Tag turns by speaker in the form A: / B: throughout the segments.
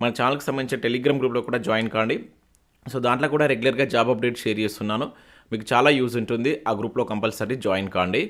A: మన ఛానల్కి సంబంధించిన టెలిగ్రామ్ గ్రూప్లో కూడా జాయిన్ కాండి. సో దాంట్లో కూడా రెగ్యులర్గా జాబ్ అప్డేట్ షేర్ చేస్తున్నాను. మీకు చాలా యూజ్ ఉంటుంది. ఆ గ్రూప్లో కంపల్సరీ జాయిన్ కాండి.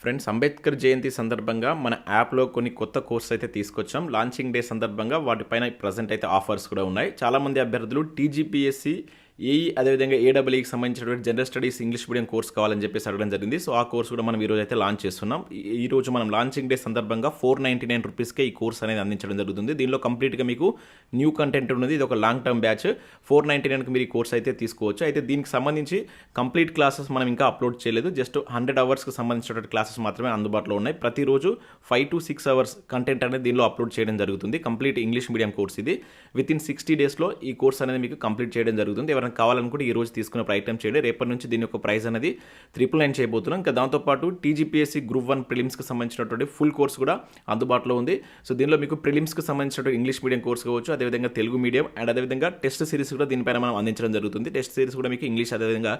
A: ఫ్రెండ్స్ అంబేద్కర్ జయంతి సందర్భంగా మన యాప్లో కొన్ని కొత్త కోర్స్ అయితే తీసుకొచ్చాం. లాంచింగ్ డే సందర్భంగా వాటిపైన ప్రజెంట్ అయితే ఆఫర్స్ కూడా ఉన్నాయి. చాలామంది అభ్యర్థులు టీజీపీఎస్సీ ఏఈ అదేవిధంగా ఏడబ్ల్యూకి సంబంధించినటువంటి general studies English medium course కావాలని చెప్పేసి అడగడం జరిగింది. సో ఆ కోర్స్ కూడా మనం ఈరోజు అయితే లాంచ్ చేస్తున్నాం. ఈ- రోజు మనం లాంచింగ్ డే సందర్భంగా ఫోర్ నైంటీ నైన్ రూపీస్కే ఈ కోర్స్ అనేది అందించడం జరుగుతుంది. దీనిలో కంప్లీట్గా మీకు న్యూ కంటెంట్ ఉన్నది. ఇది ఒక long term batch four ninety నైన్కి మీరు ఈ కోర్స్ అయితే తీసుకోవచ్చు. అయితే దీనికి సంబంధించి కంప్లీట్ క్లాసెస్ మనం ఇంకా అప్లోడ్ చేయలేదు. జస్ట్ హండ్రెడ్ అవర్స్కి సంబంధించినటువంటి క్లాసెస్ మాత్రమే అందుబాటులో ఉన్నాయి. ప్రతిరోజు five to six hours content అనేది దీనిలో అప్లోడ్ చేయడం జరుగుతుంది. కంప్లీట్ ఇంగ్లీష్ మీడియం కోర్స్ ఇది. విత్ ఇన్ సిక్స్టీ డేస్లో ఈ కోర్స్ అనేది మీకు కంప్లీట్ చేయడం జరుగుతుంది. ఎవరైనా కావాలనుకుంటే ఈ రోజు తీసుకునే ప్రయత్నం చేయండి రేపటి నుంచి దీని యొక్క ప్రైస్ అనేది త్రిపుల్ నైన్ చేయబోతున్నాం. ఇంకా దాంతోపాటు టీజీపీఎస్సీ గ్రూప్ వన్ ప్రిలిమ్స్కి సంబంధించినటువంటి ఫుల్ కోర్స్ కూడా అందుబాటులో ఉంది. సో దీనిలో మీకు ప్రిలిమ్స్కి సంబంధించినటువంటి ఇంగ్లీష్ మీడియం కోర్స్ కావచ్చు అదేవిధంగా తెలుగు మీడియం అండ్ అదేవిధంగా టెస్ట్ సిరీస్ కూడా దీనిపైన మనం అందించడం జరుగుతుంది. టెస్ట్ సిరీస్ కూడా మీకు ఇంగ్లీష్ అదేవిధంగా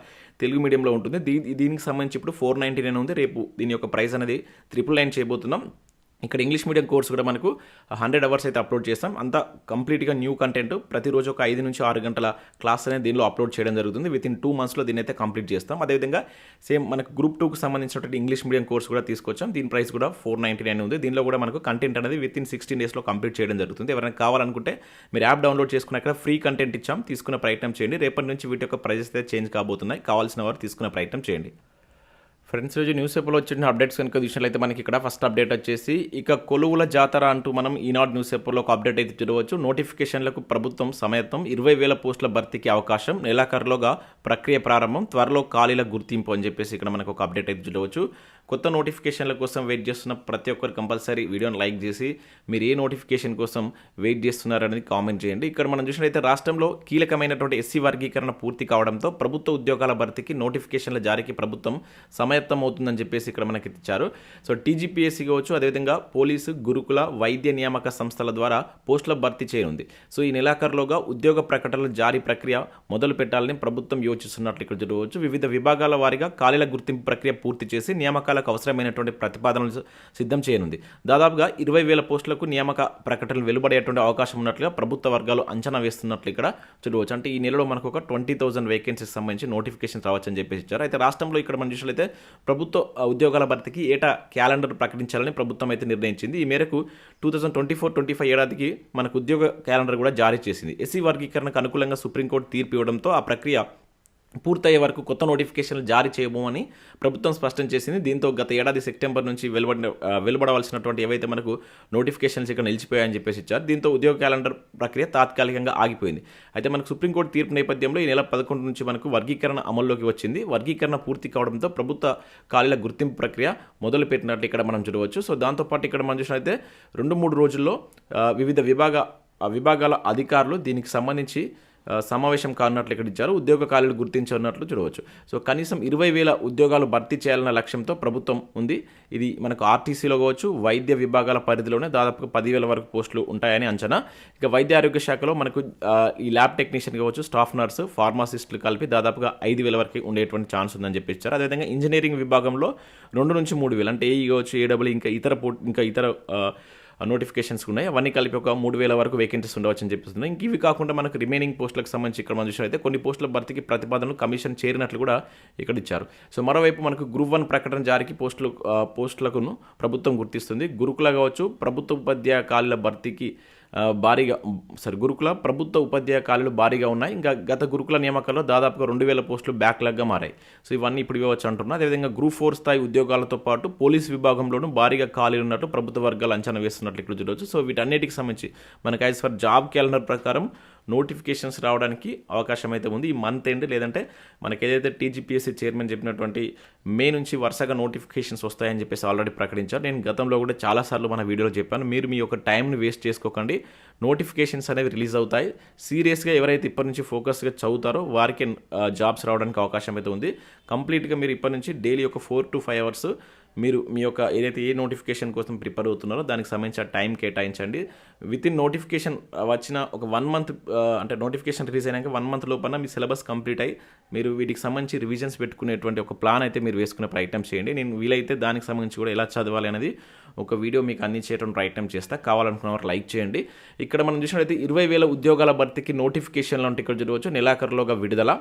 A: తెలుగు మీడియంలో ఉంటుంది. దీ దీనికి సంబంధించి ఇప్పుడు ఫోర్ నైంటీ నైన్ ఉంది. రేపు దీని యొక్క ప్రైస్ అనేది త్రిపుల్ నైన్ చేయబోతున్నాం. ఇక్కడ ఇంగ్లీష్ మీడియం కోర్స్ కూడా మనకు హండ్రెడ్ అవర్స్ అయితే అప్లోడ్ చేస్తాం. అంతా కంప్లీట్గా న్యూ కంటెంట్. ప్రతిరోజు ఒక ఐదు నుంచి ఆరు గంటల క్లాస్ అనేది దీనిలో అప్లోడ్ చేయడం జరుగుతుంది. విత్ ఇన్ టూ మంత్స్లో దీన్ని అయితే కంప్లీట్ చేస్తాం. అదేవిధంగా సేమ్ మనకు గ్రూప్ టూకి సంబంధించినటువంటి ఇంగ్లీష్ మీడియం కోర్స్ కూడా తీసుకొచ్చాం. దీని ప్రైస్ కూడా ఫోర్ నైంటీ నైన్ ఉంది. దీనిలో కూడా మనకు కంటెంట్ అనేది విత్ ఇన్ సిక్స్టీన్ డేస్లో కంప్లీట్ చేయడం జరుగుతుంది. ఎవరైనా కావాలనుకుంటే మీరు యాప్ డౌన్లోడ్ చేసుకున్నాక ఫ్రీ కంటెంట్ ఇచ్చాం. తీసుకునే ప్రయత్నం చేయండి. రేపటి నుంచి వీటి యొక్క ప్రైజెస్ అయితే చేంజ్ కాబోతున్నాయి. కావాల్సిన వారు తీసుకునే ప్రయత్నం చేయండి. ఫ్రెండ్స్ రోజు న్యూస్ పేపర్లో వచ్చిన అప్డేట్స్ కనుక చూసినట్లయితే మనకి ఇక్కడ ఫస్ట్ అప్డేట్ వచ్చేసి ఇక కొలువుల జాతర అంటూ మనం ఈనాడు న్యూస్ పేపర్లో ఒక అప్డేట్ అయితే చూడవచ్చు. నోటిఫికేషన్లకు ప్రభుత్వం సమయత్వం ఇరవై వేల పోస్టుల భర్తీకి అవకాశం నెలాఖరులోగా ప్రక్రియ ప్రారంభం త్వరలో ఖాళీల గుర్తింపు అని చెప్పేసి ఇక్కడ మనకు ఒక అప్డేట్ అయితే చూడవచ్చు. కొత్త నోటిఫికేషన్ల కోసం వెయిట్ చేస్తున్న ప్రతి ఒక్కరు కంపల్సరీ వీడియోని లైక్ చేసి మీరు ఏ నోటిఫికేషన్ కోసం వెయిట్ చేస్తున్నారనేది కామెంట్ చేయండి. ఇక్కడ మనం చూసినట్లయితే రాష్ట్రంలో కీలకమైనటువంటి ఎస్సీ వర్గీకరణ పూర్తి కావడంతో ప్రభుత్వ ఉద్యోగాల భర్తీకి నోటిఫికేషన్ల జారీకి ప్రభుత్వం సమయత్తం అవుతుందని చెప్పేసి ఇక్కడ మనకి ఇచ్చారు. సో టీజీపీఎస్సీ కావచ్చు అదేవిధంగా పోలీసు గురుకుల వైద్య నియామక సంస్థల ద్వారా పోస్టుల భర్తీ చేయనుంది. సో ఈ నెలాఖరులోగా ఉద్యోగ ప్రకటనల జారీ ప్రక్రియ మొదలు పెట్టాలని ప్రభుత్వం యోచిస్తున్నట్లు ఇక్కడ చూడవచ్చు. వివిధ విభాగాల వారీగా ఖాళీల గుర్తింపు ప్రక్రియ పూర్తి చేసి నియామకాలకు అవసరమైనటువంటి ప్రతిపాదనలు సిద్ధం చేయనుంది. దాదాపుగా ఇరవై వేల పోస్టులకు నియామక ప్రకటనలు వెలువడేటువంటి అవకాశం ఉన్నట్లుగా ప్రభుత్వ వర్గాలు అంచనా వేస్తున్నట్లు ఇక్కడ చూడవచ్చు. అంటే ఈ నెలలో మనకు ఒక ట్వంటీ థౌసండ్ వేకెన్సీస్ సంబంధించి నోటిఫికేషన్ రావచ్చని చెప్పేసి ఇచ్చారు. అయితే రాష్ట్రంలో ఇక్కడ మనం చూసినట్లయితే ప్రభుత్వ ఉద్యోగాల భర్తీకి ఏటా క్యాలెండర్ ప్రకటించాలని ప్రభుత్వం అయితే నిర్ణయించింది. ఈ మేరకు two thousand twenty four twenty five ఏడాదికి మనకు ఉద్యోగ క్యాలెండర్ కూడా జారీ చేసింది. ఎస్సీ వర్గీకరణకు అనుకూలంగా సుప్రీంకోర్టు తీర్పు ఇవ్వడంతో ఆ ప్రక్రియ పూర్తయ్యే వరకు కొత్త నోటిఫికేషన్లు జారీ చేయబోమని ప్రభుత్వం స్పష్టం చేసింది. దీంతో గత ఏడాది సెప్టెంబర్ నుంచి వెలువడిన వెలువడవలసినటువంటి ఏవైతే మనకు నోటిఫికేషన్స్ ఇక్కడ నిలిచిపోయాయని చెప్పేసి ఇచ్చారు దీంతో ఉద్యోగ క్యాలెండర్ ప్రక్రియ తాత్కాలికంగా ఆగిపోయింది. అయితే మనకు సుప్రీంకోర్టు తీర్పు నేపథ్యంలో ఈ నెల పదకొండు నుంచి మనకు వర్గీకరణ అమల్లోకి వచ్చింది. వర్గీకరణ పూర్తి కావడంతో ప్రభుత్వ ఖాళీల గుర్తింపు ప్రక్రియ మొదలుపెట్టినట్టు ఇక్కడ మనం చూడవచ్చు. సో దాంతోపాటు ఇక్కడ మనం చూసినట్లయితే రెండు మూడు రోజుల్లో వివిధ విభాగ విభాగాల అధికారులు దీనికి సంబంధించి సమావేశం కానున్నట్లు ఇక్కడ ఇచ్చారు ఉద్యోగ ఖాళీలు గుర్తించనున్నట్లు చూడవచ్చు. సో కనీసం ఇరవై వేల ఉద్యోగాలు భర్తీ చేయాలన్న లక్ష్యంతో ప్రభుత్వం ఉంది. ఇది మనకు ఆర్టీసీలో కావచ్చు వైద్య విభాగాల పరిధిలోనే దాదాపుగా పదివేల వరకు పోస్టులు ఉంటాయని అంచనా. ఇక వైద్య ఆరోగ్య శాఖలో మనకు ఈ ల్యాబ్ టెక్నీషియన్ కావచ్చు స్టాఫ్ నర్సు ఫార్మాసిస్టులు కలిపి దాదాపుగా ఐదు వేల వరకు ఉండేటువంటి ఛాన్స్ ఉందని చెప్పి ఇచ్చారు. అదేవిధంగా ఇంజనీరింగ్ విభాగంలో రెండు నుంచి మూడు వేలు అంటే ఏఈ కావచ్చు ఏడబ్ల్యూ ఇంకా ఇతర పో ఇంకా ఇతర నోటిఫికేషన్స్ ఉన్నాయి. అవన్నీ కలిపి ఒక మూడు వేల వరకు వేకెన్సీస్ ఉండవచ్చు అని చెప్పిస్తుంది ఇంక ఇవి కాకుండా మనకు రిమైనింగ్ పోస్టులకు సంబంధించి ఇక్కడ మనం చూసినట్లయితే కొన్ని పోస్టుల భర్తీకి ప్రతిపాదనలు కమిషన్ చేరినట్లు కూడా ఇక్కడ ఇచ్చారు. సో మరోవైపు మనకు గ్రూప్ వన్ ప్రకటన జారీకి పోస్టులు ఆ, పోస్టులకును ప్రభుత్వం గుర్తిస్తుంది. గురుకుల కావచ్చు ప్రభుత్వ ఉపాధ్యాయ ఖాళీల భర్తీకి భారీగా సారీ గురుకుల ప్రభుత్వ ఉపాధ్యాయ ఖాళీలు భారీగా ఉన్నాయి. ఇంకా గత గురుకుల నియామకాల్లో దాదాపుగా రెండు వేల పోస్టులు బ్యాక్లాగ్గా మారాయి. సో ఇవన్నీ ఇప్పుడు ఇవ్వచ్చు అంటున్నారు అదేవిధంగా గ్రూప్ ఫోర్ స్థాయి ఉద్యోగాలతో పాటు పోలీస్ విభాగంలోనూ భారీగా ఖాళీలు ఉన్నట్టు ప్రభుత్వ వర్గాలు అంచనా వేస్తున్నట్లు ఇక్కడ చూడవచ్చు సో వీటన్నిటికి సంబంధించి మనకు యాజ్ ఫర్ జాబ్ క్యాలెండర్ ప్రకారం నోటిఫికేషన్స్ రావడానికి అవకాశం అయితే ఉంది. ఈ మంత్ ఎండ్ లేదంటే మనకి ఏదైతే టీజీపీఎస్సీ చైర్మన్ చెప్పినటువంటి మే నుంచి వరుసగా నోటిఫికేషన్స్ వస్తాయని చెప్పేసి ఆల్రెడీ ప్రకటించారు. నేను గతంలో కూడా చాలాసార్లు మన వీడియోలో చెప్పాను. మీరు మీ యొక్క టైంని వేస్ట్ చేసుకోకండి. నోటిఫికేషన్స్ అనేవి రిలీజ్ అవుతాయి. సీరియస్గా ఎవరైతే ఇప్పటి నుంచి ఫోకస్గా చదువుతారో వారికి జాబ్స్ రావడానికి అవకాశం అయితే ఉంది. కంప్లీట్గా మీరు ఇప్పటి నుంచి డైలీ ఒక ఫోర్ టు ఫైవ్ అవర్స్ మీరు మీ యొక్క ఏదైతే ఏ నోటిఫికేషన్ కోసం ప్రిపేర్ అవుతున్నారో దానికి సంబంధించిన టైం కేటాయించండి. విత్ ఇన్ నోటిఫికేషన్ వచ్చిన ఒక వన్ మంత్ అంటే నోటిఫికేషన్ రిలీజ్ అయినాక వన్ మంత్ లోపల మీ సిలబస్ కంప్లీట్ అయ్యి మీరు వీటికి సంబంధించి రివిజన్స్ పెట్టుకునేటువంటి ఒక ప్లాన్ అయితే మీరు వేసుకునే ప్రయత్నం చేయండి. నేను వీలైతే దానికి సంబంధించి కూడా ఎలా చదవాలి అనేది ఒక వీడియో మీకు అందించేటువంటి ప్రయత్నం చేస్తా. కావాలనుకున్న వారు లైక్ చేయండి. ఇక్కడ మనం చూసినట్లయితే ఇరవై వేల ఉద్యోగాల భర్తీకి నోటిఫికేషన్లు అంటే ఇక్కడ చూడవచ్చు నెలాఖరులోగా విడుదల.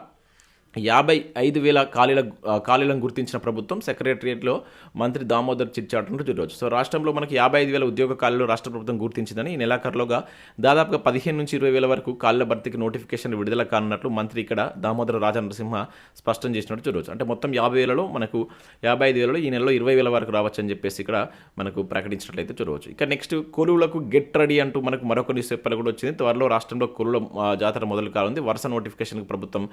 A: యాభై ఐదు వేల ఖాళీల ఖాళీలను గుర్తించిన ప్రభుత్వం సెక్రటరియట్లో మంత్రి దామోదర్ చిట్చాటంటూ చూడవచ్చు. సో రాష్ట్రంలో మనకి యాభై ఐదు వేల ఉద్యోగ ఖాళీలు రాష్ట్ర ప్రభుత్వం గుర్తించిందని ఈ నెలాఖరులోగా దాదాపుగా పదిహేను నుంచి ఇరవై వేల వరకు ఖాళీల భర్తీకి నోటిఫికేషన్ విడుదల కానున్నట్లు మంత్రి ఇక్కడ దామోదర రాజా నరసింహ స్పష్టం చేసినట్టు చూడవచ్చు. అంటే మొత్తం యాభై వేలలో మనకు యాభై ఐదు వేలలో ఈ నెలలో ఇరవై వేల వరకు రావచ్చు అని చెప్పేసి ఇక్కడ మనకు ప్రకటించినట్లయితే చూడవచ్చు. ఇక నెక్స్ట్ కొలువులకు గెట్ రెడీ అంటూ మనకు మరొక న్యూస్ పేపర్ కూడా వచ్చింది. త్వరలో రాష్ట్రంలో కొలువుల జాతర మొదలు కానుంది. వరుస నోటిఫికేషన్కి ప్రభుత్వం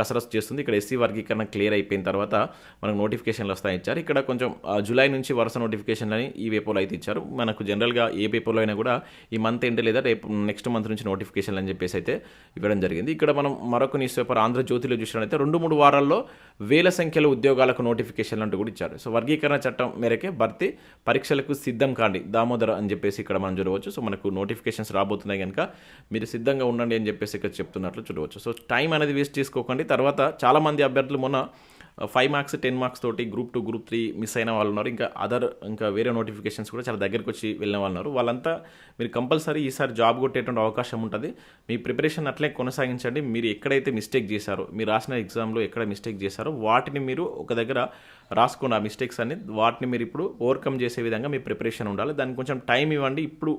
A: కసరత్తు చేస్తుంది. ఇక్కడ ఎస్సీ వర్గీకరణ క్లియర్ అయిపోయిన తర్వాత మనకు నోటిఫికేషన్లు వస్తాయి ఇచ్చారు. ఇక్కడ కొంచెం జూలై నుంచి వరుస నోటిఫికేషన్లు అని ఈ పేపర్లో అయితే ఇచ్చారు. మనకు జనరల్గా ఏ పేపర్లో అయినా కూడా ఈ మంత్ ఏంటి లేదా రేపు నెక్స్ట్ మంత్ నుంచి నోటిఫికేషన్లు అని చెప్పేసి అయితే ఇవ్వడం జరిగింది. ఇక్కడ మనం మరొక న్యూస్ పేపర్ ఆంధ్రజ్యోతిలో చూసినట్లయితే రెండు మూడు వారాల్లో వేల సంఖ్యలో ఉద్యోగాలకు నోటిఫికేషన్లు అంటూ కూడా ఇచ్చారు. సో వర్గీకరణ చట్టం మేరకే భర్తీ పరీక్షలకు సిద్ధం కాండి దామోదర అని చెప్పేసి ఇక్కడ మనం చూడవచ్చు. సో మనకు నోటిఫికేషన్స్ రాబోతున్నాయి కనుక మీరు సిద్ధంగా ఉండండి అని చెప్పేసి ఇక్కడ చెప్తున్నట్లు చూడవచ్చు. సో టైం అనేది వేస్ట్ చేసుకోకండి. తర్వాత చాలామంది అభ్యర్థులు మొన్న ఫైవ్ మార్క్స్ టెన్ మార్క్స్ తోటి group two group three miss అయిన వాళ్ళు ఉన్నారు. ఇంకా అదర్ ఇంకా వేరే నోటిఫికేషన్స్ కూడా చాలా దగ్గరికి వచ్చి వెళ్ళిన వాళ్ళు ఉన్నారు. వాళ్ళంతా మీరు కంపల్సరీ ఈసారి జాబ్ కొట్టేటువంటి అవకాశం ఉంటుంది. మీ ప్రిపరేషన్ అట్లే కొనసాగించండి. మీరు ఎక్కడైతే మిస్టేక్ చేశారో మీరు రాసిన ఎగ్జామ్లో ఎక్కడ మిస్టేక్ చేశారో వాటిని మీరు ఒక దగ్గర రాసుకోండి ఆ మిస్టేక్స్ అన్ని వాటిని మీరు ఇప్పుడు ఓవర్కమ్ చేసే విధంగా మీ ప్రిపరేషన్ ఉండాలి. దానికి కొంచెం టైం ఇవ్వండి. ఇప్పుడు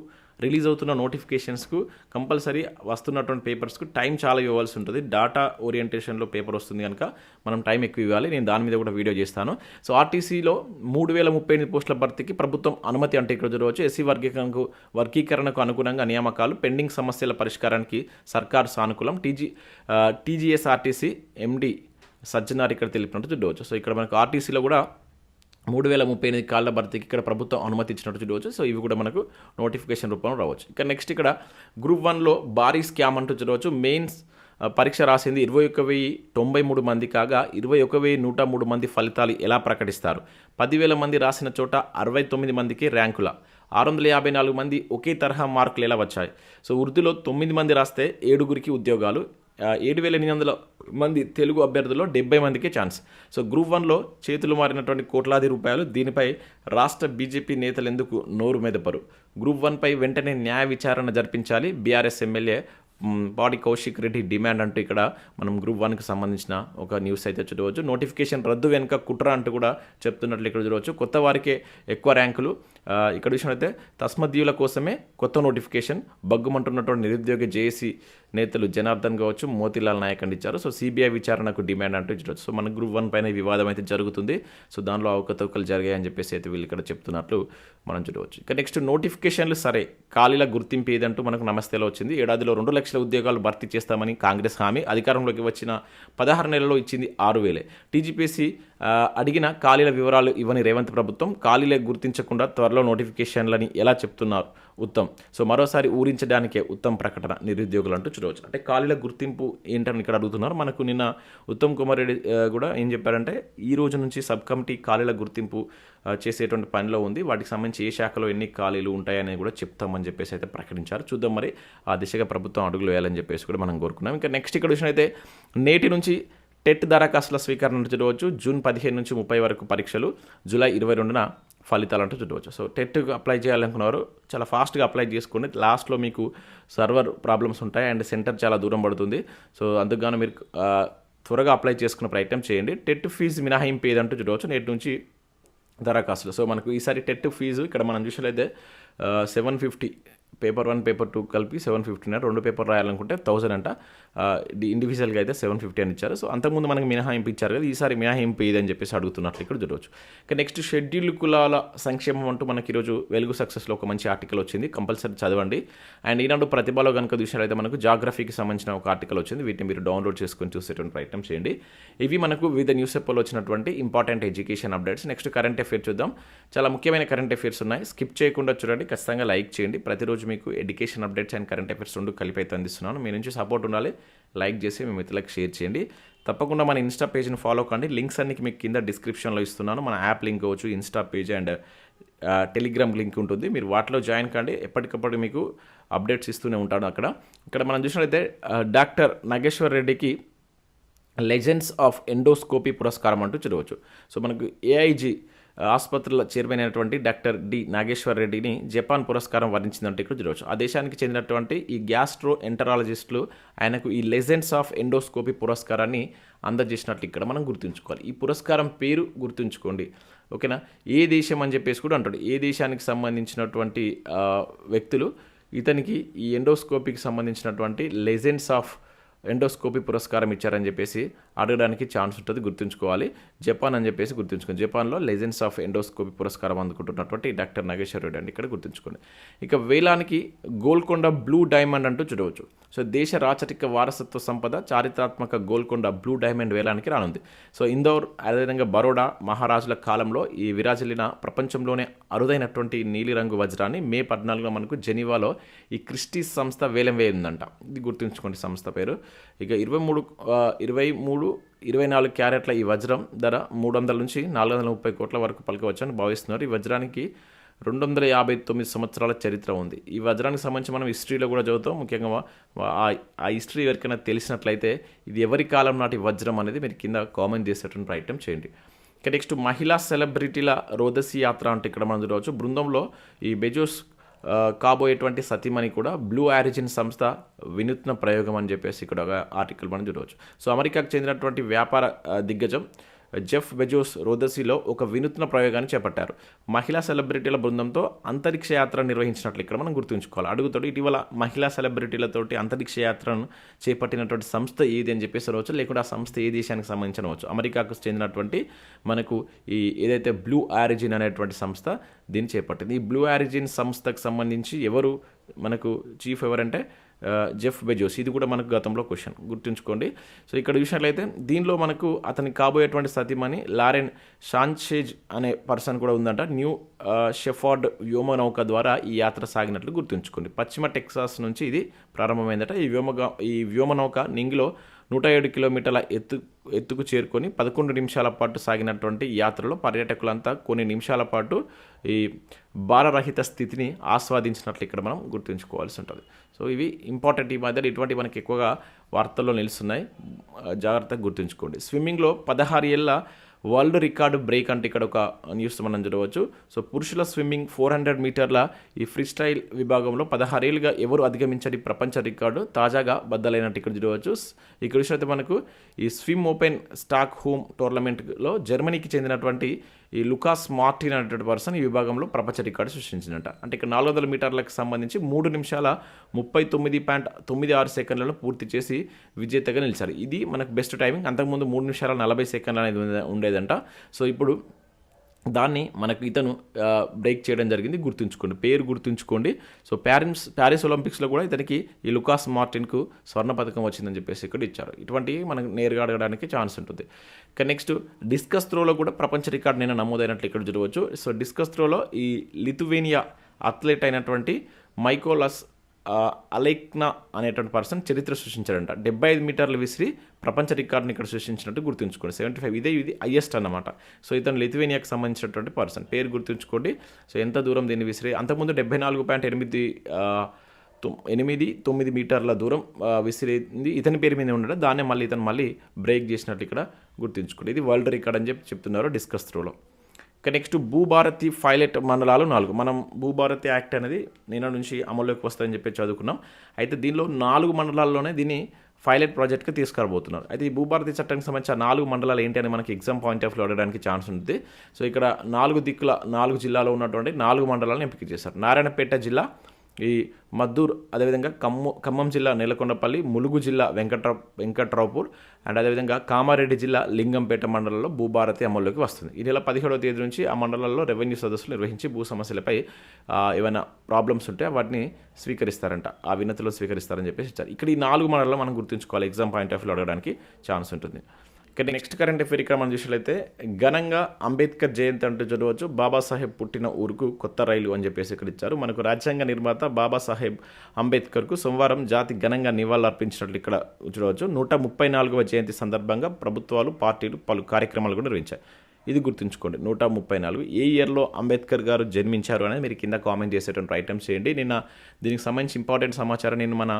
A: రిలీజ్ అవుతున్న నోటిఫికేషన్స్కు కంపల్సరీ వస్తున్నటువంటి పేపర్స్కు టైం చాలా ఇవ్వాల్సి ఉంటుంది. డాటా ఓరియంటేషన్లో పేపర్ వస్తుంది కనుక మనం టైం ఎక్కువ ఇవ్వాలి. నేను దాని మీద కూడా వీడియో చేస్తాను. సో ఆర్టీసీలో మూడు వేల ముప్పై ఎనిమిది పోస్టుల భర్తీకి ప్రభుత్వం అనుమతి అంటే ఇక్కడ చూడవచ్చు. ఎస్సీ వర్గీకరణకు వర్గీకరణకు అనుగుణంగా నియామకాలు పెండింగ్ సమస్యల పరిష్కారానికి సర్కార్ సానుకూలం. టీజీ టీజీఎస్ఆర్టీసీ ఎండి సజ్జనార్ ఇక్కడ తెలిపినట్టు చూడవచ్చు. సో ఇక్కడ మనకు ఆర్టీసీలో కూడా మూడు వేల ముప్పై ఎనిమిది కాళ్ళ భర్తీకి ఇక్కడ ప్రభుత్వం అనుమతి ఇచ్చినట్టు చూడవచ్చు. సో ఇవి కూడా మనకు నోటిఫికేషన్ రూపంలో రావచ్చు. ఇక నెక్స్ట్ ఇక్కడ గ్రూప్ వన్లో భారీ స్కామ్ అంటూ చూడవచ్చు. మెయిన్స్ పరీక్ష రాసింది ఇరవై ఒక్క వెయ్యి తొంభై మూడు మంది కాగా ఇరవై ఒక వెయ్యి నూట మూడు మంది ఫలితాలు ఎలా ప్రకటిస్తారు? పదివేల మంది రాసిన చోట అరవై తొమ్మిది మందికి ర్యాంకుల. ఆరు వందల యాభై నాలుగు మంది ఒకే తరహా మార్కులు ఎలా వచ్చాయి? సో వృద్ధిలో తొమ్మిది మంది రాస్తే ఏడుగురికి ఉద్యోగాలు ఏడు వేల ఎనిమిది వందల మంది తెలుగు అభ్యర్థుల్లో డెబ్బై మందికే ఛాన్స్. సో గ్రూప్ వన్లో చేతులు మారినటువంటి కోట్లాది రూపాయలు దీనిపై రాష్ట్ర బీజేపీ నేతలు ఎందుకు నోరు మెదపరు? గ్రూప్ వన్పై వెంటనే న్యాయ విచారణ జరిపించాలి. బీఆర్ఎస్ ఎమ్మెల్యే పాడి కౌశిక్ రెడ్డి డిమాండ్ అంటూ ఇక్కడ మనం గ్రూప్ వన్కి సంబంధించిన ఒక న్యూస్ అయితే చూడవచ్చు. నోటిఫికేషన్ రద్దు వెనుక కుట్ర అంటూ కూడా చెప్తున్నట్లు ఇక్కడ చూడవచ్చు. కొత్త వారికే ఎక్కువ ర్యాంకులు. ఇక్కడ విషయంలో తస్మదీయుల కోసమే కొత్త నోటిఫికేషన్ బగ్గుమంటున్నటువంటి నిరుద్యోగ జేఏసీ నేతలు జనార్దన్ కావచ్చు మోతీలాల్ నాయక్ అండ్ ఇచ్చారు. సో సిబిఐ విచారణకు డిమాండ్ అంటూ సో మన గ్రూప్ వన్ పైన వివాదం అయితే జరుగుతుంది. సో దానిలో అవకతవకలు జరిగాయని చెప్పేసి అయితే వీళ్ళు ఇక్కడ చెప్తున్నట్లు మనం చూడవచ్చు. ఇక నెక్స్ట్ నోటిఫికేషన్లు సరే. ఖాళీల గుర్తింపు ఏదంటూ మనకు నమస్తేలో వచ్చింది. ఏడాదిలో రెండు లక్షల ఉద్యోగాలు భర్తీ చేస్తామని కాంగ్రెస్ హామీ. అధికారంలోకి వచ్చిన పదహారు నెలల్లో ఇచ్చింది ఆరు వేలే. టీజీపీసీ అడిగిన ఖాళీల వివరాలు ఇవ్వని రేవంత్ ప్రభుత్వం ఖాళీలే గుర్తించకుండా త్వరలో నోటిఫికేషన్లని ఎలా చెప్తున్నారు? ఉత్తమ్. సో మరోసారి ఊరించడానికే ఉత్తమ్ ప్రకటన నిరుద్యోగులు అంటూ చూడవచ్చు. అంటే ఖాళీల గుర్తింపు ఏంటని ఇక్కడ అడుగుతున్నారు. మనకు నిన్న ఉత్తమ్ కుమార్ రెడ్డి కూడా ఏం చెప్పారంటే ఈ రోజు నుంచి సబ్ కమిటీ ఖాళీల గుర్తింపు చేసేటువంటి పనిలో ఉంది. వాటికి సంబంధించి ఏ శాఖలో ఎన్ని ఖాళీలు ఉంటాయని కూడా చెప్తామని చెప్పేసి అయితే ప్రకటించారు. చూద్దాం మరి ఆ దిశగా ప్రభుత్వం అడుగులు వేయాలని చెప్పేసి కూడా మనం కోరుకున్నాం. ఇంకా నెక్స్ట్ ఇక్కడ అయితే నేటి నుంచి టెట్ దరఖాస్తుల స్వీకరణ చూడవచ్చు జూన్ పదిహేను నుంచి ముప్పై వరకు పరీక్షలు. జూలై ఇరవై రెండున ఫలితాలు అంటూ చూడవచ్చు సో టెట్ అప్లై చేయాలనుకున్నవారు చాలా ఫాస్ట్గా అప్లై చేసుకుని లాస్ట్లో మీకు సర్వర్ ప్రాబ్లమ్స్ ఉంటాయి అండ్ సెంటర్ చాలా దూరం పడుతుంది. సో అందుకుగాను మీరు త్వరగా అప్లై చేసుకునే ప్రయత్నం చేయండి. టెట్ ఫీజు మినహాయింపు ఏదంటూ చూడవచ్చు నేటి నుంచి దరఖాస్తులు. సో మనకు ఈసారి టెట్ ఫీజు ఇక్కడ మనం చూసినట్లయితే seven fifty paper one paper two కలిపి సెవెన్ ఫిఫ్టీ రెండు పేపర్ రాయాలనుకుంటే థౌసండ్ అంట. ఇండివిజువల్గా అయితే సెవెన్ ఫిఫ్టీ అని ఇచ్చారు. సో అంతకుముందు మనకి మినహాయింపు ఇచ్చారు కదా ఈసారి మినహాయింపు ఇదని చెప్పేసి అడుగుతున్నట్లు ఇక్కడ చూడవచ్చు ఇక నెక్స్ట్ షెడ్యూల్ కులాల సంక్షేమం అంటూ మనకి ఈరోజు వెలుగు సక్సెస్లో ఒక మంచి ఆర్టికల్ వచ్చింది. కంపల్సరీ చదవండి. అండ్ ఈనాడు ప్రతిభలో కనుక చూసినట్లయితే మనకు జాగ్రఫీకి సంబంధించిన ఒక ఆర్టికల్ వచ్చింది. వీటిని మీరు డౌన్లోడ్ చేసుకొని చూసేటువంటి ప్రయత్నం చేయండి. ఇవి మనకు వివిధ న్యూస్ పేపర్లో వచ్చినటువంటి important education updates next current affair చూద్దాం. చాలా ముఖ్యమైన కరెంట్ అఫేర్స్ ఉన్నాయి. స్కిప్ చేయకుండా చూడండి. ఖచ్చితంగా లైక్ చేయండి. ప్రతిరోజు మీకు education updates and current affairs రెండు కలిపి అయితే అందిస్తున్నాను. మీ నుంచి సపోర్ట్ ఉండాలి. లైక్ చేసి మీ మిత్రులకు షేర్ చేయండి. తప్పకుండా మన ఇన్స్టా పేజ్ని ఫాలో కండి. లింక్స్ అన్ని మీకు కింద డిస్క్రిప్షన్లో ఇస్తున్నాను. మన యాప్ లింక్ అవ్వచ్చు insta page and Telegram link ఉంటుంది. మీరు వాటిలో జాయిన్ కండి. ఎప్పటికప్పుడు మీకు అప్డేట్స్ ఇస్తూనే ఉంటాడు అక్కడ. ఇక్కడ మనం చూసినట్లయితే డాక్టర్ నాగేశ్వర్ రెడ్డికి లెజెండ్స్ ఆఫ్ ఎండోస్కోపీ పురస్కారం అంటూ చూడవచ్చు సో మనకు ఏఐజీ ఆసుపత్రిలో చైర్మన్ అయినటువంటి డాక్టర్ డి నాగేశ్వర్ రెడ్డిని జపాన్ పురస్కారం వర్ణించిందంటే ఇక్కడ చూడవచ్చు. ఆ దేశానికి చెందినటువంటి ఈ గ్యాస్ట్రో ఎంటరాలజిస్టులు ఆయనకు ఈ లెజెండ్స్ ఆఫ్ ఎండోస్కోపీ పురస్కారాన్ని అందజేసినట్లు ఇక్కడ మనం గుర్తుంచుకోవాలి. ఈ పురస్కారం పేరు గుర్తుంచుకోండి. ఓకేనా? ఏ దేశం అని చెప్పేసి కూడా అంటాడు. ఏ దేశానికి సంబంధించినటువంటి వ్యక్తులు ఇతనికి ఈ ఎండోస్కోపీకి సంబంధించినటువంటి లెజెండ్స్ ఆఫ్ ఎండోస్కోపీ పురస్కారం ఇచ్చారని చెప్పేసి అడగడానికి ఛాన్స్ ఉంటుంది గుర్తుంచుకోవాలి. జపాన్ అని చెప్పేసి గుర్తుంచుకోండి. జపాన్లో లెజెండ్స్ ఆఫ్ ఎండోస్కోపీ పురస్కారం అందుకుంటున్నటువంటి డాక్టర్ నాగేశ్వర రెడ్డి అండి. ఇక్కడ గుర్తుంచుకోండి. ఇక వేలానికి గోల్కొండ బ్లూ డైమండ్ అంటూ చూడవచ్చు. సో దేశ రాచరిక వారసత్వ సంపద చారిత్రాత్మక గోల్కొండ బ్లూ డైమండ్ వేలానికి రానుంది. సో ఇందోర్ అదేవిధంగా బరోడా మహారాజుల కాలంలో ఈ విరాజిల్లిన ప్రపంచంలోనే అరుదైనటువంటి నీలిరంగు వజ్రాన్ని మే పద్నాలుగులో మనకు జెనీవాలో ఈ క్రిస్టీస్ సంస్థ వేలం వేయిందంట ఇది గుర్తుంచుకోండి సంస్థ పేరు. ఇక ఇరవై మూడు ఇరవై మూడు ఇరవై నాలుగు క్యారెట్ల ఈ వజ్రం ధర మూడు వందల నుంచి నాలుగు వందల ముప్పై కోట్ల వరకు పలకవచ్చని భావిస్తున్నారు. ఈ వజ్రానికి రెండు వందల యాభై తొమ్మిది సంవత్సరాల చరిత్ర ఉంది. ఈ వజ్రానికి సంబంధించి మనం హిస్టరీలో కూడా చదువుతాం. ముఖ్యంగా ఆ ఆ హిస్టరీ ఎవరికైనా తెలిసినట్లయితే ఇది ఎవరి కాలం నాటి వజ్రం అనేది మీరు కింద కామెంట్ చేసేటువంటి ప్రయత్నం చేయండి. ఇక నెక్స్ట్ మహిళా సెలబ్రిటీల రోదసి యాత్ర అంటే ఇక్కడ మనం చూడవచ్చు. బృందంలో ఈ బెజోస్ కాబోయేటువంటి సతీమణి కూడా బ్లూ ఆరిజిన్ సంస్థ వినూత్న ప్రయోగం అని చెప్పేసి ఇక్కడ ఒక ఆర్టికల్ మనం చూడవచ్చు. సో అమెరికాకు చెందినటువంటి వ్యాపార దిగ్గజం జెఫ్ బెజోస్ రోదసిలో ఒక వినూత్న ప్రయోగాన్ని చేపట్టారు. మహిళా సెలబ్రిటీల బృందంతో అంతరిక్ష యాత్ర నిర్వహించినట్లు ఇక్కడ మనం గుర్తుంచుకోవాలి. అడుగుతాడు ఇటీవల మహిళా సెలబ్రిటీలతోటి అంతరిక్ష యాత్రను చేపట్టినటువంటి సంస్థ ఏది అని చెప్పేసి అనవచ్చు లేకుంటే ఆ సంస్థ ఏ దేశానికి సంబంధించిన అవచ్చు అమెరికాకు చెందినటువంటి మనకు ఈ ఏదైతే బ్లూ ఆరిజిన్ అనేటువంటి సంస్థ దీన్ని చేపట్టింది. ఈ బ్లూ ఆరిజిన్ సంస్థకు సంబంధించి ఎవరు మనకు చీఫ్ ఎవరంటే జెఫ్ బెజోస్ ఇది కూడా మనకు గతంలో క్వశ్చన్ గుర్తుంచుకోండి. సో ఇక్కడ చూసినట్లయితే దీనిలో మనకు అతనికి కాబోయేటువంటి సతీమణి లారెన్ షాన్షేజ్ అనే పర్సన్ కూడా ఉందంట. న్యూ షెఫార్డ్ వ్యోమనౌక ద్వారా ఈ యాత్ర సాగినట్లు గుర్తుంచుకోండి. పశ్చిమ టెక్సాస్ నుంచి ఇది ప్రారంభమైందట. ఈ వ్యోమగా ఈ వ్యోమనౌక నింగిలో నూట ఏడు కిలోమీటర్ల ఎత్తు ఎత్తుకు చేరుకొని పదకొండు నిమిషాల పాటు సాగినటువంటి యాత్రలో పర్యాటకులంతా కొన్ని నిమిషాల పాటు ఈ భారరహిత స్థితిని ఆస్వాదించినట్లు ఇక్కడ మనం గుర్తుంచుకోవాల్సి ఉంటుంది. సో ఇవి ఇంపార్టెంట్ ఈ మధ్యలో ఇటువంటి మనకి ఎక్కువగా వార్తల్లో నిలుస్తున్నాయి. జాగ్రత్తగా గుర్తుంచుకోండి. స్విమ్మింగ్లో పదహారు ఏళ్ళ వరల్డ్ రికార్డు బ్రేక్ అంటే ఇక్కడ ఒక న్యూస్ మనం చూడవచ్చు సో పురుషుల స్విమ్మింగ్ ఫోర్ హండ్రెడ్ మీటర్ల ఈ ఫ్రీ స్టైల్ విభాగంలో పదహారేళ్ళుగా ఎవరు అధిగమించని ప్రపంచ రికార్డు తాజాగా బద్దలైనట్టు ఇక్కడ చూడవచ్చు ఇక్కడ చూసినట్టు మనకు ఈ స్విమ్ ఓపెన్ స్టాక్ హోమ్ టోర్నమెంట్లో జర్మనీకి చెందినటువంటి ఈ లుకాస్ మార్టిన్ అనేటువంటి పర్సన్ ఈ విభాగంలో ప్రపంచ రికార్డు సృష్టించినట అంటే ఇక్కడ నాలుగు వందల మీటర్లకు సంబంధించి మూడు నిమిషాల ముప్పై తొమ్మిది పాయింట్ తొమ్మిది ఆరు సెకండ్లలో పూర్తి చేసి విజేతగా నిలిచారు. ఇది మనకు బెస్ట్ టైమింగ్ అంతకుముందు మూడు నిమిషాల నలభై సెకండ్లు అనేది ఉండేదంట. సో ఇప్పుడు దాన్ని మనకు ఇతను బ్రేక్ చేయడం జరిగింది. గుర్తుంచుకోండి. పేరు గుర్తుంచుకోండి. సో ప్యారిస్ ప్యారిస్ ఒలింపిక్స్లో కూడా ఇతనికి ఈ లుకాస్ మార్టిన్కు స్వర్ణ పథకం వచ్చిందని చెప్పేసి ఇక్కడ ఇచ్చారు. ఇటువంటివి మనకు నేరుగా అడగడానికి ఛాన్స్ ఉంటుంది. ఇక నెక్స్ట్ డిస్కస్ త్రోలో కూడా ప్రపంచ రికార్డు నేను నమోదైనట్లు ఇక్కడ చూడవచ్చు. సో డిస్కస్ త్రోలో ఈ లిథువేనియా అథ్లెట్ అయినటువంటి మైకోలస్ అలెక్నా అనేటువంటి పర్సన్ చరిత్ర సృష్టించాడంట. డెబ్బై ఐదు మీటర్లు విసిరి ప్రపంచ రికార్డుని ఇక్కడ సృష్టించినట్టు గుర్తుంచుకోండి. సెవెంటీ ఫైవ్ ఇదే ఇది హయ్యెస్ట్ అన్నమాట. సో ఇతను లిథువేనియాకి సంబంధించినటువంటి పర్సన్. పేరు గుర్తుంచుకోండి. సో ఎంత దూరం దీన్ని విసిరి అంతకుముందు డెబ్బై నాలుగు పాయింట్ ఎనిమిది తొమ్- ఎనిమిది తొమ్మిది మీటర్ల దూరం ఆ, విసిరింది. ఇతని పేరు మీద ఉండడం దాన్నే మళ్ళీ ఇతను మళ్ళీ బ్రేక్ చేసినట్టు ఇక్కడ గుర్తుంచుకోండి. ఇది వరల్డ్ రికార్డ్ అని చెప్పి చెప్తున్నారు డిస్కస్ త్రోలో. ఇక నెక్స్ట్ భూభారతి పైలట్ మండలాలు నాలుగు. మనం భూభారతి యాక్ట్ అనేది నిన్న నుంచి అమల్లోకి వస్తుందని చెప్పి చదువుకున్నాం. అయితే దీనిలో నాలుగు మండలాల్లోనే దీన్ని పైలట్ ప్రాజెక్ట్కి తీసుకురాబోతున్నారు. అయితే ఈ భూభారతి చట్టానికి సంబంధించిన నాలుగు మండలాలు ఏంటి అని మనకి ఎగ్జామ్ పాయింట్ ఆఫ్ వ్యూ అడగడానికి ఛాన్స్ ఉంటుంది. సో ఇక్కడ నాలుగు దిక్కుల నాలుగు జిల్లాలో ఉన్నటువంటి నాలుగు మండలాలను ఎంపిక చేశారు. నారాయణపేట జిల్లా ఈ మద్దూర్ అదేవిధంగా ఖమ్మం ఖమ్మం జిల్లా నేలకొండపల్లి ములుగు జిల్లా వెంకట్రా వెంకట్రావుపూర్ అండ్ అదేవిధంగా కామారెడ్డి జిల్లా లింగంపేట మండలంలో భూభారతి అమల్లోకి వస్తుంది. ఈ నెల పదిహేడవ తేదీ నుంచి ఆ మండలాల్లో రెవెన్యూ సదస్సులు నిర్వహించి భూ సమస్యలపై ఏమైనా ప్రాబ్లమ్స్ ఉంటే వాటిని స్వీకరిస్తారంట. ఆ వినతిలో స్వీకరిస్తారని చెప్పేసి ఇచ్చారు. ఇక్కడ ఈ నాలుగు మండలాలు మనం గుర్తుంచుకోవాలి. ఎగ్జామ్ పాయింట్ ఆఫ్ వ్యూ అడగడానికి ఛాన్స్ ఉంటుంది. ఇక నెక్స్ట్ కరెంట్ అఫేర్ ఇక్కడ మనం చూసినట్లయితే ఘనంగా అంబేద్కర్ జయంతి అంటూ చదవచ్చు బాబాసాహెబ్ పుట్టిన ఊరుకు కొత్త రైలు అని చెప్పేసి ఇక్కడ ఇచ్చారు. మనకు రాజ్యాంగ నిర్మాత బాబాసాహెబ్ అంబేద్కర్కు సోమవారం జాతి ఘనంగా నివాళులు అర్పించినట్లు ఇక్కడ చూడవచ్చు. నూట ముప్పై నాలుగవ జయంతి సందర్భంగా ప్రభుత్వాలు పార్టీలు పలు కార్యక్రమాలు కూడా నిర్వహించాయి. ఇది గుర్తుంచుకోండి నూట ముప్పై నాలుగు. ఏ ఇయర్లో అంబేద్కర్ గారు జన్మించారు అనేది మీరు కింద కామెంట్ చేసేటువంటి ఐటమ్స్ చేయండి. నిన్న దీనికి సంబంధించి ఇంపార్టెంట్ సమాచారం నేను మన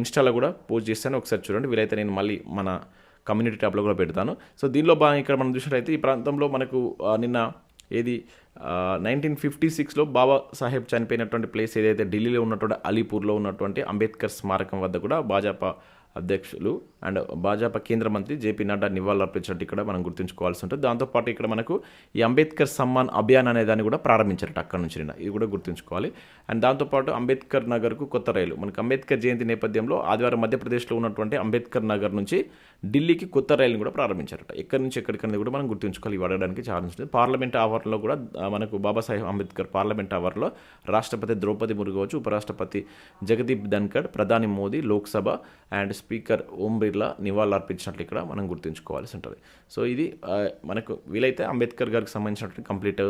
A: ఇన్స్టాలో కూడా పోస్ట్ చేస్తాను ఒకసారి చూడండి. వీలైతే నేను మళ్ళీ మన కమ్యూనిటీ ట్యాబ్లో కూడా పెడతాను. సో దీనిలో బాగా ఇక్కడ మనం చూసినట్లయితే ఈ ప్రాంతంలో మనకు నిన్న ఏది నైన్టీన్ ఫిఫ్టీ సిక్స్లో బాబా సాహెబ్ చనిపోయినటువంటి ప్లేస్ ఏదైతే ఢిల్లీలో ఉన్నటువంటి అలీపూర్లో ఉన్నటువంటి అంబేద్కర్ స్మారకం వద్ద కూడా భాజపా అధ్యక్షులు అండ్ భాజపా కేంద్ర మంత్రి జేపీ నడ్డా నివాళులు అర్పించినట్టు ఇక్కడ మనం గుర్తుంచుకోవాల్సి ఉంటుంది. దాంతోపాటు ఇక్కడ మనకు ఈ అంబేద్కర్ సమ్మాన్ అభియాన్ అనే దాన్ని కూడా ప్రారంభించారట అక్కడ నుంచి నిన్న. ఇది కూడా గుర్తుంచుకోవాలి. అండ్ దాంతోపాటు అంబేద్కర్ నగర్కు కొత్త రైలు. మనకు అంబేద్కర్ జయంతి నేపథ్యంలో ఆదివారం మధ్యప్రదేశ్లో ఉన్నటువంటి అంబేద్కర్ నగర్ నుంచి ఢిల్లీకి కొత్త రైలు కూడా ప్రారంభించారట. ఎక్కడి నుంచి ఎక్కడికనేది కూడా మనం గుర్తుంచుకోవాలి. ఇవి అడగడానికి ఛాన్స్ ఉంటుంది పార్లమెంట్ ఆవరణలో కూడా మనకు బాబాసాహెబ్ అంబేద్కర్ పార్లమెంట్ ఆవరణలో రాష్ట్రపతి ద్రౌపది మురుగవచ్చు ఉపరాష్ట్రపతి జగదీప్ ధన్కర్ ప్రధాని మోదీ లోక్సభ అండ్ స్పీకర్ ఓం బిర్లా నివాళులు అర్పించినట్లు ఇక్కడ మనం గుర్తుంచుకోవాల్సి ఉంటుంది. సో ఇది మనకు వీలైతే అంబేద్కర్ గారికి సంబంధించినటువంటి కంప్లీట్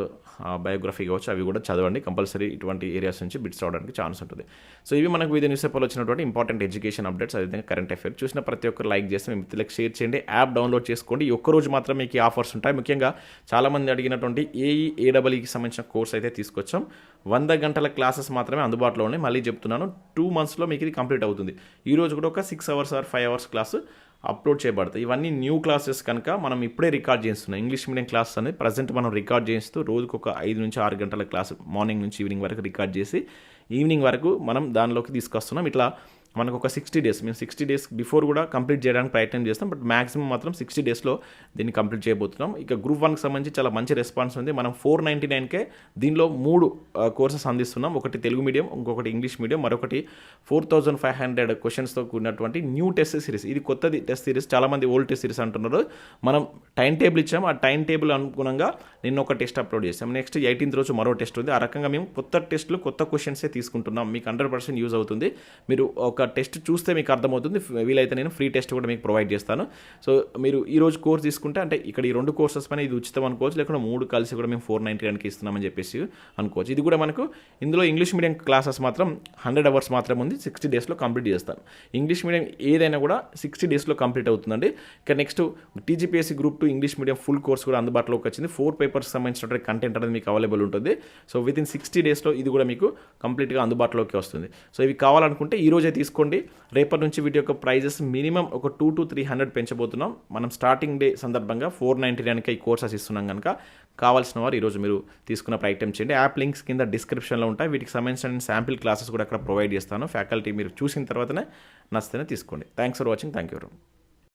A: బయోగ్రఫీ కావచ్చు అవి కూడా చదవండి. కంపల్సరీ ఇటువంటి ఏరియాస్ నుంచి బిట్స్ రావడానికి ఛాన్స్ ఉంటుంది. సో ఇవి మనకు వివిధ న్యూస్ పేపర్లో వచ్చినటువంటి ఇంపార్టెంట్ ఎడ్యుకేషన్ అప్డేట్స్ అదేవిధంగా కరెంట్ అఫేర్ చూసిన ప్రతి ఒక్కరు లైక్ చేస్తే మీ మిత్రులకు షేర్ చేయండి. యాప్ డౌన్లోడ్ చేసుకోండి. ఈ ఒక్క రోజు మాత్రం మీకు ఆఫర్స్ ఉంటాయి. ముఖ్యంగా చాలామంది అడిగినటువంటి ఏఈ ఏడబ్ల్యూకి సంబంధించిన కోర్స్ అయితే తీసుకొచ్చాం. వంద గంటల క్లాసెస్ మాత్రమే అందుబాటులో ఉన్నాయి. మళ్ళీ చెప్తున్నాను టూ మంత్స్లో మీకు ఇది కంప్లీట్ అవుతుంది. ఈ రోజు కూడా ఒక six hours or five hours class upload చేయబడతాయి. ఇవన్నీ న్యూ క్లాసెస్ కనుక మనం ఇప్పుడే రికార్డ్ చేస్తున్నాం. ఇంగ్లీష్ మీడియం క్లాసెస్ అనేది ప్రజెంట్ మనం రికార్డ్ చేస్తూ రోజుకు ఒక ఐదు నుంచి ఆరు గంటల క్లాస్ మార్నింగ్ నుంచి ఈవినింగ్ వరకు రికార్డ్ చేసి ఈవినింగ్ వరకు మనం దానిలోకి తీసుకొస్తున్నాం. ఇట్లా మనకు ఒక సిక్స్టీ డేస్ మేము సిక్స్టీ డేస్ బిఫోర్ కూడా కంప్లీట్ చేయడానికి ప్రయత్నం చేస్తాం బట్ మాక్సిమం మాత్రం సిక్స్టీ డేస్లో దీన్ని కంప్లీట్ చేయబోతున్నాం. ఇక గ్రూప్ వన్కి సంబంధించి చాలా మంచి రెస్పాన్స్ ఉంది. మనం ఫోర్ నైంటీ నైన్కే దీనిలో మూడు కోర్సెస్ అందిస్తున్నాం. ఒకటి తెలుగు మీడియం ఇంకొకటి ఇంగ్లీష్ మీడియం మరొకటి ఫోర్ థౌజండ్ ఫైవ్ హండ్రెడ్ క్వశ్చన్స్తో కూడినటువంటి న్యూ టెస్ట్ సిరీస్ ఇది కొత్తది టెస్ట్ సిరీస్ చాలామంది ఓల్డ్ టెస్ట్ సిరీస్ అంటున్నారు. మనం టైం టేబుల్ ఇచ్చాం. ఆ టైం టేబుల్ అనుగుణంగా నిన్న ఒక టెస్ట్ అప్లోడ్ చేసాం నెక్స్ట్ ఎయిటీన్త్ రోజు మరో టెస్ట్ ఉంది. ఆ రకంగా మేము కొత్త టెస్ట్లు కొత్త క్వశ్చన్సే తీసుకుంటున్నాం. మీకు హండ్రెడ్ పర్సెంట్ యూజ్ అవుతుంది. మీరు ఒక టెస్ట్ చూస్తే మీకు అర్థమవుతుంది. వీలైతే నేను ఫ్రీ టెస్ట్ కూడా మీకు ప్రొవైడ్ చేస్తాను. సో మీరు ఈ రోజు కోర్స్ తీసుకుంటే అంటే ఇక్కడ ఈ రెండు కోర్సెస్ పైన ఇది ఉచితం అనుకోవచ్చు లేకుండా మూడు కలిసి కూడా మేము ఫోర్ నైంటీ నైన్కి ఇస్తున్నామని చెప్పేసి అనుకోవచ్చు. ఇది కూడా మనకు ఇందులో ఇంగ్లీష్ మీడియం క్లాసెస్ మాత్రం హండ్రెడ్ అవర్స్ మాత్రం ఉంది సిక్స్టీ డేస్లో కంప్లీట్ చేస్తాను. ఇంగ్లీష్ మీడియం ఏదైనా కూడా సిక్స్టీ డేస్లో కంప్లీట్ అవుతుందండి. ఇక next TGPSC group two English medium full course కూడా అందుబాటులోకి వచ్చింది. ఫోర్ పేపర్స్ సంబంధించినటువంటి కంటెంట్ అనేది మీకు అవైలబుల్ ఉంటుంది. సో విత్ ఇన్ సిక్స్టీ డేస్లో ఇది కూడా మీకు కంప్లీట్గా అందుబాటులోకి వస్తుంది. సో ఇవి కావాలనుకుంటే ఈ రోజే తీసుకోండి. రేపటి నుంచి వీటి యొక్క ప్రైజెస్ మినిమం ఒక టూ టు త్రీ హండ్రెడ్ పెంచబోతున్నాం. మనం స్టార్టింగ్ డే సందర్భంగా ఫోర్ నైంటీ నైన్కి ఈ కోర్సెస్ ఇస్తున్నాం కనుక కావాల్సిన వారు ఈరోజు మీరు తీసుకున్న ప్రయత్నం చేయండి. యాప్ లింక్స్ కింద డిస్క్రిప్షన్లో ఉంటాయి. వీటికి సంబంధించిన శాంపిల్ క్లాసెస్ కూడా అక్కడ ప్రొవైడ్ చేస్తాను. ఫ్యాకల్టీ మీరు చూసిన తర్వాతనే నచ్చితేనే తీసుకోండి. Thanks for watching thank you